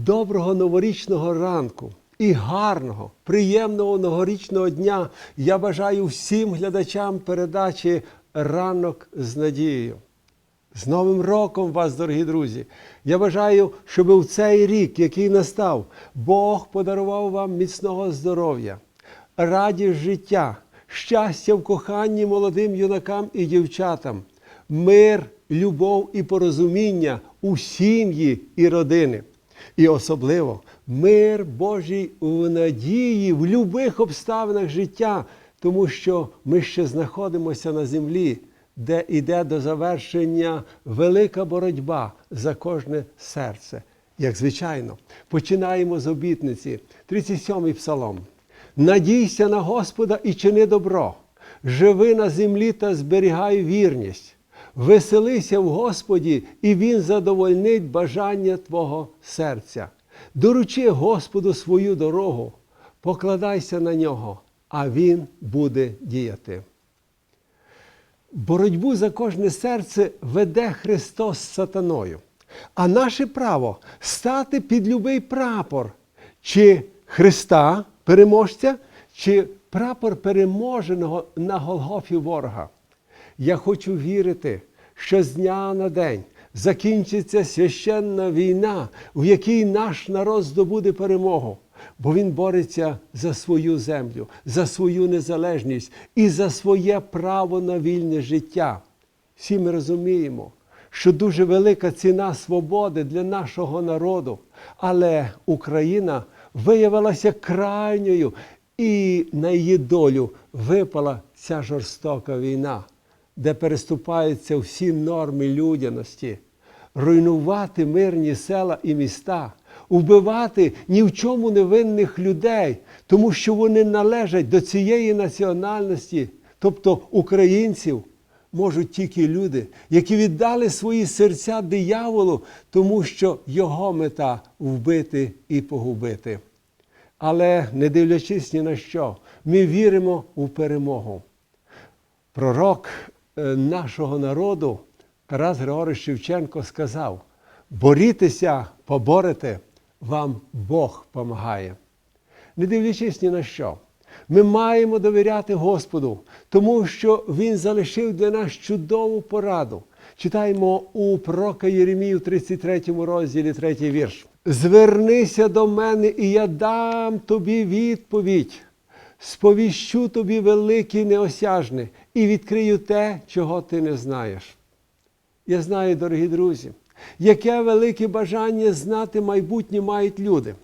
Доброго новорічного ранку і гарного, приємного новорічного дня я бажаю всім глядачам передачі Ранок з надією. З Новим роком вас, дорогі друзі! Я бажаю, щоб у цей рік, який настав, Бог подарував вам міцного здоров'я, радість життя, щастя в коханні молодим юнакам і дівчатам, мир, любов і порозуміння у сім'ї і родини. І особливо мир Божий в надії в будь-яких обставинах життя, тому що ми ще знаходимося на землі, де йде до завершення велика боротьба за кожне серце. Як звичайно, починаємо з обітниці, 37-й псалом. Надійся на Господа і чини добро, живи на землі та зберігай вірність. Веселися в Господі, і Він задовольнить бажання Твого серця. Доручи Господу свою дорогу, покладайся на нього, а Він буде діяти. Боротьбу за кожне серце веде Христос з сатаною. А наше право стати під любий прапор, чи Христа, переможця, чи прапор переможеного на Голгофі ворога. Я хочу вірити, що з дня на день закінчиться священна війна, в якій наш народ здобуде перемогу, бо він бореться за свою землю, за свою незалежність і за своє право на вільне життя. Всі ми розуміємо, що дуже велика ціна свободи для нашого народу, але Україна виявилася крайньою, і на її долю випала ця жорстока війна де переступаються всі норми людяності, руйнувати мирні села і міста, вбивати ні в чому невинних людей, тому що вони належать до цієї національності, тобто українців. Можуть тільки люди, які віддали свої серця дияволу, тому що його мета вбити і погубити. Але не дивлячись ні на що, ми віримо у перемогу. Пророк нашого народу Тарас Григорович Шевченко сказав: борітеся, поборете, вам Бог помагає. Не дивлячись ні на що, ми маємо довіряти Господу, тому що Він залишив для нас чудову пораду. Читаємо у пророка Єремію, 33 розділі, 3 вірш. Звернися до мене, і я дам тобі відповідь сповіщу тобі велике неосяжне і відкрию те, чого ти не знаєш. Я знаю, дорогі друзі, яке велике бажання знати майбутнє мають люди.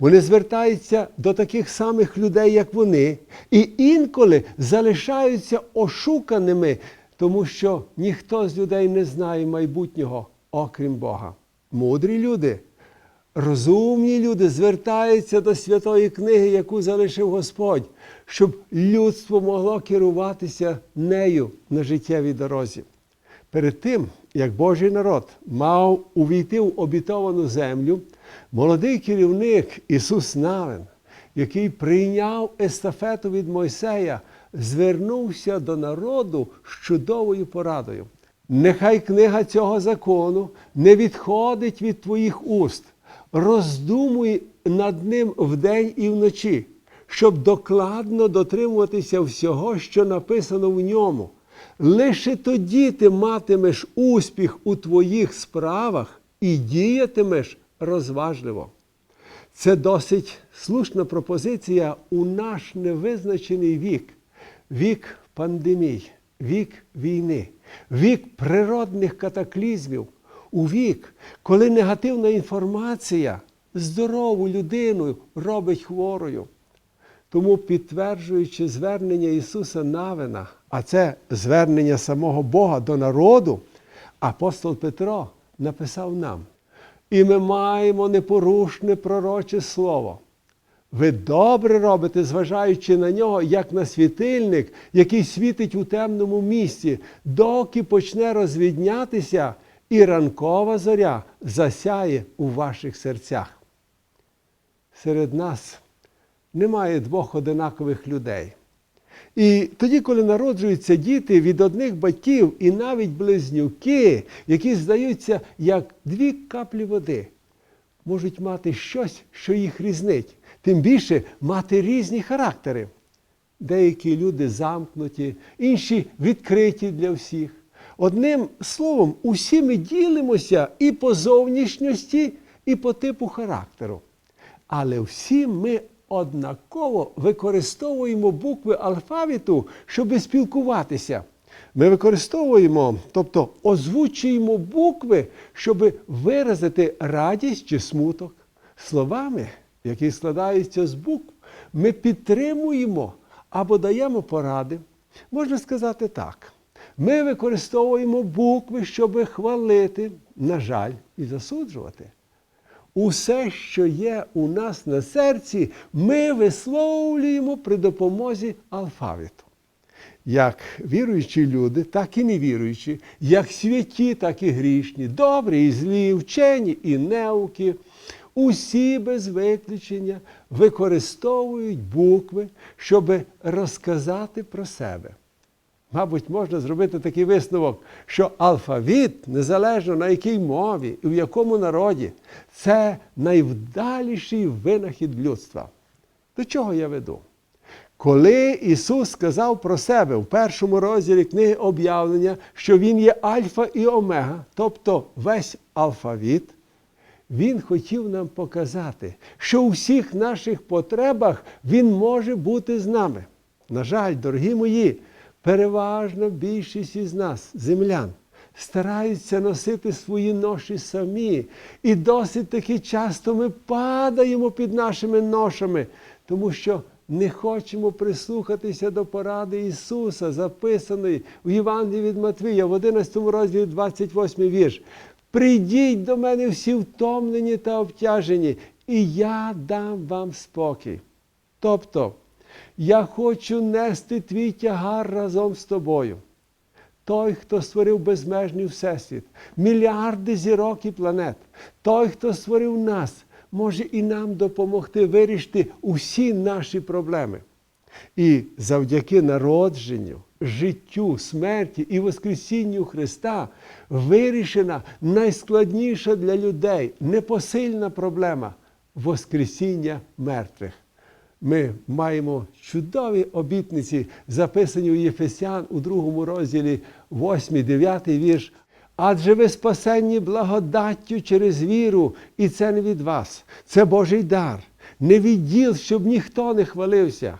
Вони звертаються до таких самих людей, як вони, і інколи залишаються ошуканими, тому що ніхто з людей не знає майбутнього, окрім Бога. Мудрі люди Розумні люди звертаються до святої книги, яку залишив Господь, щоб людство могло керуватися нею на життєвій дорозі. Перед тим, як Божий народ мав увійти в обітовану землю, молодий керівник Ісус Навин, який прийняв естафету від Мойсея, звернувся до народу з чудовою порадою. Нехай книга цього закону не відходить від твоїх уст роздумуй над ним вдень і вночі, щоб докладно дотримуватися всього, що написано в ньому. Лише тоді ти матимеш успіх у твоїх справах і діятимеш розважливо. Це досить слушна пропозиція у наш невизначений вік, вік пандемій, вік війни, вік природних катаклізмів у вік, коли негативна інформація здорову людину робить хворою. Тому, підтверджуючи звернення Ісуса Навина, а це звернення самого Бога до народу, апостол Петро написав нам. І ми маємо непорушне пророче слово. Ви добре робите, зважаючи на нього, як на світильник, який світить у темному місці, доки почне розвіднятися і ранкова зоря засяє у ваших серцях. Серед нас немає двох одинакових людей. І тоді, коли народжуються діти від одних батьків і навіть близнюки, які здаються як дві каплі води, можуть мати щось, що їх різнить. Тим більше мати різні характери. Деякі люди замкнуті, інші відкриті для всіх. Одним словом, усі ми ділимося і по зовнішності, і по типу характеру. Але всі ми однаково використовуємо букви алфавіту, щоб спілкуватися. Ми використовуємо, тобто озвучуємо букви, щоб виразити радість чи смуток. Словами, які складаються з букв, ми підтримуємо або даємо поради. Можна сказати так. Ми використовуємо букви, щоб хвалити, на жаль, і засуджувати. Усе, що є у нас на серці, ми висловлюємо при допомозі алфавіту. Як віруючі люди, так і невіруючі, як святі, так і грішні, добрі і злі, вчені і неуки. Усі без виключення використовують букви, щоб розказати про себе. Мабуть, можна зробити такий висновок, що алфавіт, незалежно на якій мові і в якому народі, це найвдаліший винахід людства. До чого я веду? Коли Ісус сказав про себе в першому розділі книги об'явлення, що Він є Альфа і Омега, тобто весь алфавіт, Він хотів нам показати, що у всіх наших потребах Він може бути з нами. На жаль, дорогі мої, переважна більшість із нас, землян, стараються носити свої ноші самі. І досить таки часто ми падаємо під нашими ношами, тому що не хочемо прислухатися до поради Ісуса, записаної в Євангелії від Матвія, в 11 розділі 28 вірш. Прийдіть до мене всі втомлені та обтяжені, і я дам вам спокій. Тобто, я хочу нести твій тягар разом з тобою. Той, хто створив безмежний всесвіт, мільярди зірок і планет, той, хто створив нас, може і нам допомогти вирішити усі наші проблеми. І завдяки народженню, життю, смерті і Воскресінню Христа вирішена найскладніша для людей непосильна проблема Воскресіння мертвих. Ми маємо чудові обітниці, записані у Єфесян у другому розділі, 8-9 вірш. Адже ви спасенні благодаттю через віру, і це не від вас. Це Божий дар, не від діл, щоб ніхто не хвалився.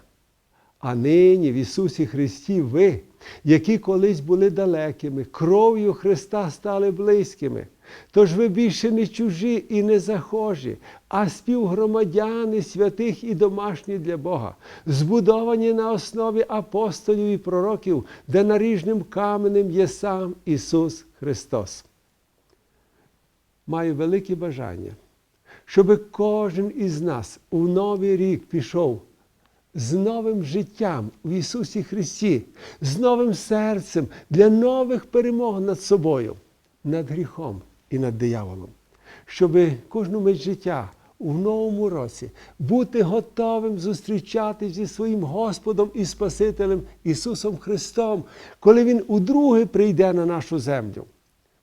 А нині в Ісусі Христі ви, які колись були далекими, кров'ю Христа стали близькими. Тож ви більше не чужі і не захожі, а співгромадяни святих і домашні для Бога, збудовані на основі апостолів і пророків, де наріжним каменем є сам Ісус Христос. Маю велике бажання, щоб кожен із нас у новий рік пішов з новим життям в Ісусі Христі, з новим серцем для нових перемог над собою, над гріхом і над дияволом, щоб кожну мить життя у новому році бути готовим зустрічатися зі своїм Господом і Спасителем Ісусом Христом, коли Він удруге прийде на нашу землю.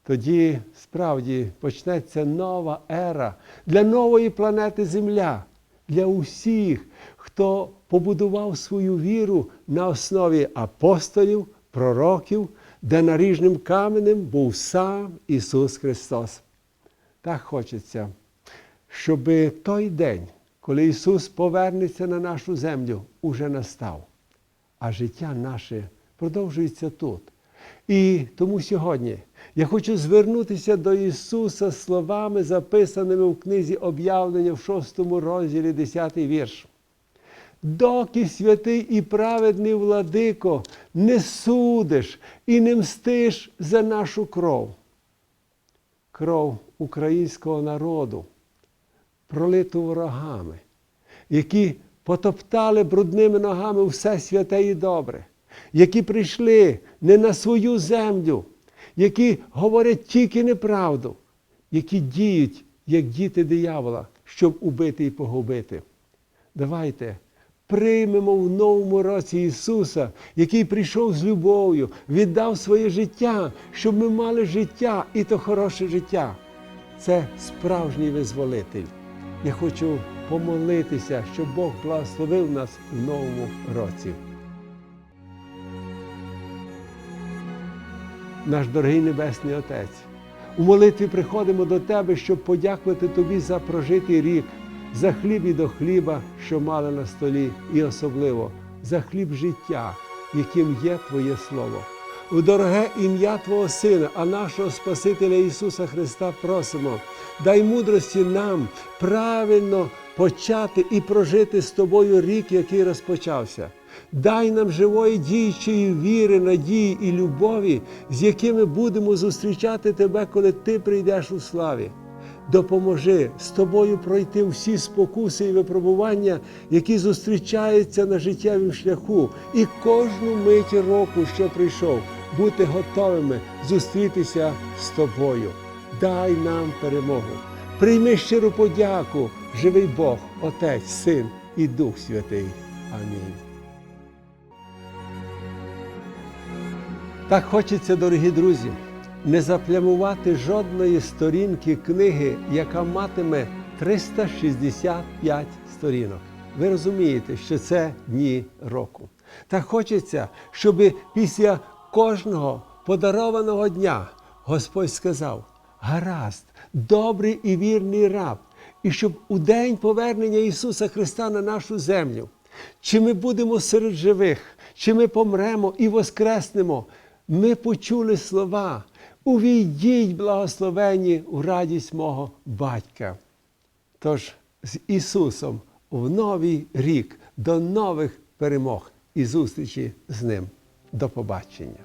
Тоді справді почнеться нова ера для нової планети Земля, для усіх, хто побудував свою віру на основі апостолів, пророків, де наріжним каменем був сам Ісус Христос. Так хочеться, щоб той день, коли Ісус повернеться на нашу землю, уже настав, а життя наше продовжується тут. І тому сьогодні я хочу звернутися до Ісуса словами, записаними в книзі об'явлення в 6 розділі 10 вірш. Доки святий і праведний владико не судиш і не мстиш за нашу кров, кров українського народу, пролиту ворогами, які потоптали брудними ногами все святе і добре, які прийшли не на свою землю, які говорять тільки неправду, які діють, як діти диявола, щоб убити і погубити. Давайте приймемо в новому році Ісуса, який прийшов з любов'ю, віддав своє життя, щоб ми мали життя і то хороше життя. Це справжній визволитель. я хочу помолитися, щоб Бог благословив нас в новому році. Наш дорогий Небесний Отець, у молитві приходимо до Тебе, щоб подякувати Тобі за прожитий рік, за хліб і до хліба, що мали на столі, і особливо за хліб життя, яким є Твоє Слово. У дороге ім'я Твого Сина, а нашого Спасителя Ісуса Христа просимо, дай мудрості нам правильно почати і прожити з Тобою рік, який розпочався. Дай нам живої діючої віри, надії і любові, з якими будемо зустрічати Тебе, коли Ти прийдеш у славі. Допоможи з тобою пройти всі спокуси і випробування, які зустрічаються на життєвому шляху, і кожну мить року, що прийшов, бути готовими зустрітися з тобою. Дай нам перемогу. Прийми щиру подяку, живий Бог, Отець, Син і Дух Святий. Амінь. Так хочеться, дорогі друзі, не заплямувати жодної сторінки книги, яка матиме 365 сторінок. Ви розумієте, що це дні року. Так хочеться, щоб після кожного подарованого дня Господь сказав: гаразд, добрий і вірний раб, і щоб у день повернення Ісуса Христа на нашу землю, чи ми будемо серед живих, чи ми помремо і воскреснемо, ми почули слова. Увійдіть, благословені у радість мого батька. Тож з Ісусом в новий рік до нових перемог і зустрічі з Ним. До побачення.